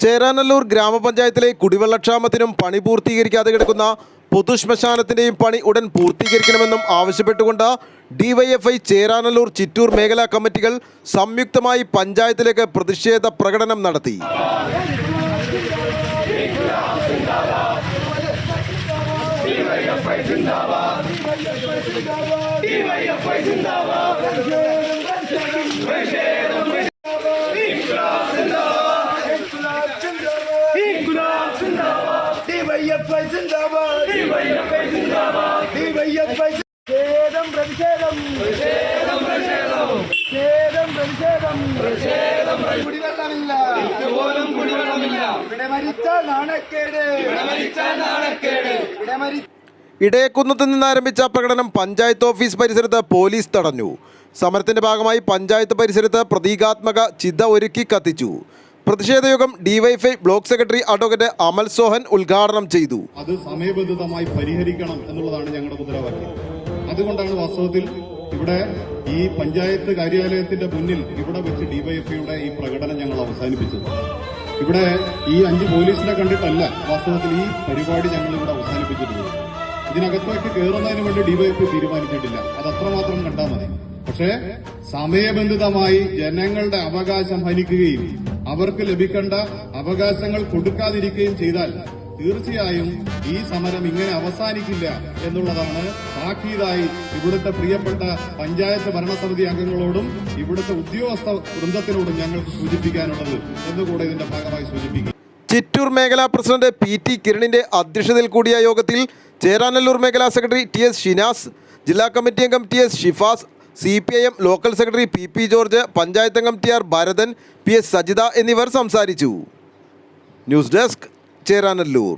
ചേരാനല്ലൂർ ഗ്രാമപഞ്ചായത്തിലെ കുടിവെള്ളക്ഷാമത്തിനും പണി പൂർത്തീകരിക്കാതെ കിടക്കുന്ന പൊതുശ്മശാനത്തിന്റെയും പണി ഉടൻ പൂർത്തീകരിക്കണമെന്നും ആവശ്യപ്പെട്ടുകൊണ്ട് ഡിവൈഎഫ്ഐ ചേരാനല്ലൂർ ചിറ്റൂർ മേഖലാ കമ്മിറ്റികൾ സംയുക്തമായി പഞ്ചായത്തിലേക്ക് പ്രതിഷേധ പ്രകടനം നടത്തി. ഡിവൈഎഫ്ഐ പ്രതിഷേധം പ്രതിഷേധം പ്രതിഷേധം പ്രതിഷേധം പ്രതിഷേധം കുടിവെള്ളമില്ല പോലും കുടിവെള്ളമില്ല ഇവിടെ മരിച്ച നാണക്കേട് ഇവിടെ മരിച്ച നാണക്കേട് ഇവിടെ മരിച്ച ഇടയക്കുന്നത്ത് നിന്ന് ആരംഭിച്ച പ്രകടനം പഞ്ചായത്ത് ഓഫീസ് പരിസരത്ത് പോലീസ് തടഞ്ഞു. സമരത്തിന്റെ ഭാഗമായി പഞ്ചായത്ത് പരിസരത്ത് പ്രതീകാത്മക ചിത ഒരുക്കി കത്തിച്ചു. പ്രതിഷേധയോഗം DYFI block secretary advocate Amal Sohan ഉദ്ഘാടനം ചെയ്തു. അത് സമയബന്ധിതമായി പരിഹരിക്കണം എന്നുള്ളതാണ് ഞങ്ങളുടെ മുദ്രാവാക്യം അതുകൊണ്ടാണ് വാസ്തവത്തിൽ ഇവിടെ ഈ പഞ്ചായത്ത് കാര്യാലയത്തിന്റെ മുന്നിൽ ഇവിടെ വെച്ച് ഡിവൈഎഫ്ഐയുടെ ഈ പ്രകടനം ഞങ്ങൾ അവസാനിപ്പിച്ചത്. ഇവിടെ ഈ അഞ്ച് പോലീസിനെ കണ്ടിട്ടല്ല വാസ്തവത്തിൽ ഈ പരിപാടി ഞങ്ങൾ ഇവിടെ അവസാനിപ്പിച്ചിട്ടുള്ളത്. ഇതിനകത്തേക്ക് കയറുന്നതിന് വേണ്ടി ഡിവൈഎഫ്ഐ തീരുമാനിച്ചിട്ടില്ല. അത് അത്രമാത്രം കണ്ടാൽ മതി. പക്ഷേ സമയബന്ധിതമായി ജനങ്ങളുടെ അവകാശം ഹനിക്കുകയും അവർക്ക് ലഭിക്കേണ്ട അവകാശങ്ങൾ കൊടുക്കാതിരിക്കുകയും ചെയ്താൽ തീർച്ചയായും ഈ സമരം ഇങ്ങനെ അവസാനിക്കില്ല എന്നുള്ളതാണ് താക്കീതായി ഇവിടുത്തെ പ്രിയപ്പെട്ട പഞ്ചായത്ത് ഭരണസമിതി അംഗങ്ങളോടും ഇവിടുത്തെ ഉദ്യോഗസ്ഥ വൃന്ദത്തിനോടും ഞങ്ങൾക്ക് സൂചിപ്പിക്കാനുള്ളത്. എന്നുകൂടെ ഇതിന്റെ ഭാഗമായി സൂചിപ്പിക്കും. ചിറ്റൂർ മേഖലാ പ്രസിഡന്റ് പി ടി കിരണിന്റെ അധ്യക്ഷതയിൽ കൂടിയ യോഗത്തിൽ ചേരാനല്ലൂർ മേഖലാ സെക്രട്ടറി ടി എസ് ഷിനാസ് ജില്ലാ കമ്മിറ്റി അംഗം T S Shifas C P I M local secretary P P George panchayat അംഗം T R Bharathan P S Sajitha എന്നിവർ സംസാരിച്ചു. News desk Cheranallur.